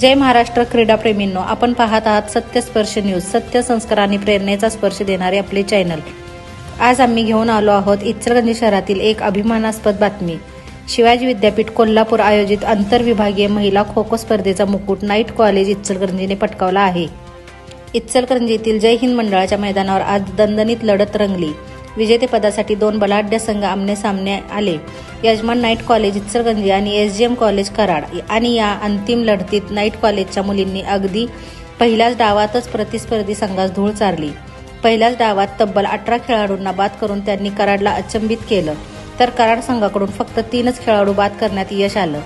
जय महाराष्ट्र क्रीडाप्रेमींनो आपण पाहत आहात सत्यस्पर्श न्यूज सत्य संस्कार आणि प्रेरणेचा स्पर्श देणारे आपले चॅनल. आज आम्ही घेऊन आलो आहोत इचलकरंजी शहरातील एक अभिमानास्पद बातमी. शिवाजी विद्यापीठ कोल्हापूर आयोजित आंतरविभागीय महिला खो खो स्पर्धेचा मुकुट नाईट कॉलेज इचलकरंजीने पटकावला आहे. इचलकरंजीतील जय हिंद मंडळाच्या मैदानावर आज दणदणीत लढत रंगली. विजेतेपदासाठी दोन बलाढ्य संघ आमने सामने आले. यजमान नाईट कॉलेज इचलगंजी आणि S G M college Karad. आणि या अंतिम लढतीत नाईट कॉलेजच्या मुलींनी अगदी पहिल्याच डावातच प्रतिस्पर्धी संघास धूळ चारली. पहिल्याच डावात तब्बल अठरा खेळाडूंना बाद करून त्यांनी कराडला अचंबित केलं. तर कराड संघाकडून फक्त तीनच खेळाडू बाद करण्यात यश आलं.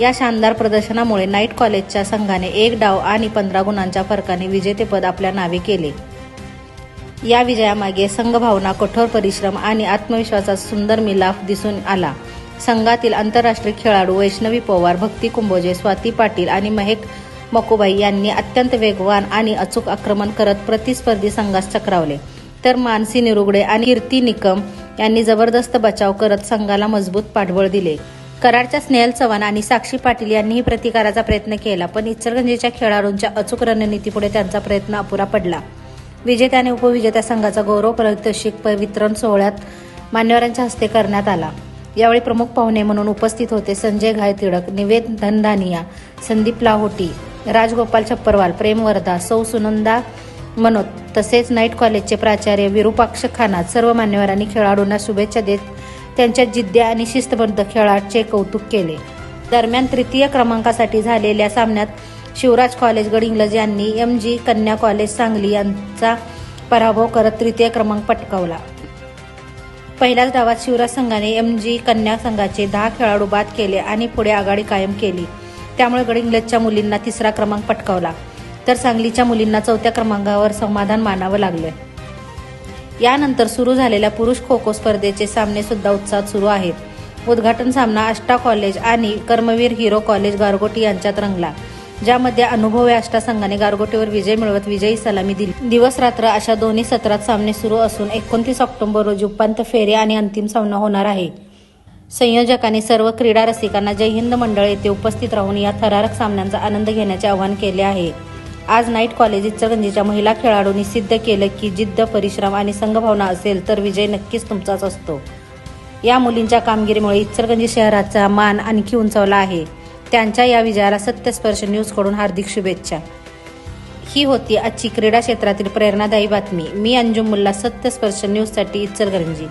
या शानदार प्रदर्शनामुळे नाईट कॉलेजच्या संघाने एक डाव आणि पंधरा गुणांच्या फरकाने विजेतेपद आपल्या नावे केले. या विजयामागे संघभावना कठोर परिश्रम आणि आत्मविश्वासाचा सुंदर मिलाफ दिसून आला. संघातील आंतरराष्ट्रीय खेळाडू वैष्णवी पवार भक्ती कुंभोजे स्वाती पाटील आणि महेक मकोबाई यांनी अत्यंत वेगवान आणि अचूक आक्रमण करत प्रतिस्पर्धी संघास चक्रावले. तर मानसी निरुगडे आणि कीर्ती निकम यांनी जबरदस्त बचाव करत संघाला मजबूत पाठबळ दिले. कराडच्या स्नेहल चव्हाण आणि साक्षी पाटील यांनीही प्रतिकाराचा प्रयत्न केला पण इचलगंजीच्या खेळाडूंच्या अचूक रणनीतीपुढे त्यांचा प्रयत्न अपुरा पडला. विजेत्या आणि उपविजेत्या संघाचा गौरव पारितोषिक वितरण सोहळ्यात मान्यवरांच्या हस्ते करण्यात आला. यावेळी प्रमुख पाहुणे म्हणून उपस्थित होते संजय घाय तिडक निवेद धनधानिया संदीप लाहोटी राजगोपाल छप्परवाल प्रेम वर्धा सौ सुनंदा मनोत तसेच नाईट कॉलेजचे प्राचार्य विरूपाक्ष खानात सर्व मान्यवरांनी खेळाडूंना शुभेच्छा देत त्यांच्या जिद्द्या आणि शिस्तबद्ध खेळाचे कौतुक केले. दरम्यान तृतीय क्रमांकासाठी झालेल्या सामन्यात शिवराज कॉलेज गडिंग्लज यांनी एम जी कन्या कॉलेज सांगली यांचा पराभव करत तृतीय क्रमांक पटकावला. पहिल्याच डावात शिवराज संघाने एम जी कन्या संघाचे दहा खेळाडू बाद केले आणि पुढे आघाडी कायम केली. त्यामुळे गडिंगलजच्या मुलींना तिसरा क्रमांक पटकावला. तर सांगलीच्या मुलींना चौथ्या क्रमांकावर समाधान मानावं लागलं यानंतर सुरू झालेल्या पुरुष खो खो स्पर्धेचे सामने सुद्धा उत्साहात सुरू आहेत. उद्घाटन सामना आष्टा कॉलेज आणि कर्मवीर हिरो कॉलेज गारगोटी यांच्यात रंगला. ज्यामध्ये अनुभवी आष्टा संघाने गारगोटीवर विजय मिळवत विजयी सलामी दिली. दिवस रात्र अशा दोन्ही सत्रात सामने सुरू असून एकोणतीस ऑक्टोबर रोजी उपांत फेरी आणि अंतिम सामना होणार आहे. संयोजकांनी सर्व क्रीडा रसिकांना जय हिंद मंडळ येथे उपस्थित राहून या थरारक सामन्यांचा आनंद घेण्याचे आवाहन केले आहे. आज नाईट कॉलेज इचलगंजीच्या महिला खेळाडूंनी सिद्ध केलं की जिद्द परिश्रम आणि संघभावना असेल तर विजय नक्कीच तुमचाच असतो. या मुलींच्या कामगिरीमुळे इचलकरंजी शहराचा मान आणखी उंचावला आहे. त्यांच्या या विजयाला सत्यस्पर्श न्यूजकडून हार्दिक शुभेच्छा. ही होती आजची क्रीडा क्षेत्रातील प्रेरणादायी बातमी. मी अंजुम मुल्ला सत्यस्पर्श न्यूजसाठी इचलकरंजी.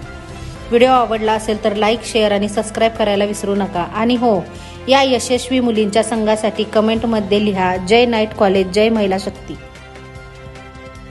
व्हिडिओ आवडला असेल तर लाईक शेअर आणि सबस्क्राईब करायला विसरू नका. आणि हो या यशस्वी मुलींच्या संघासाठी कमेंटमध्ये लिहा जय नाईट कॉलेज जय महिला शक्ती.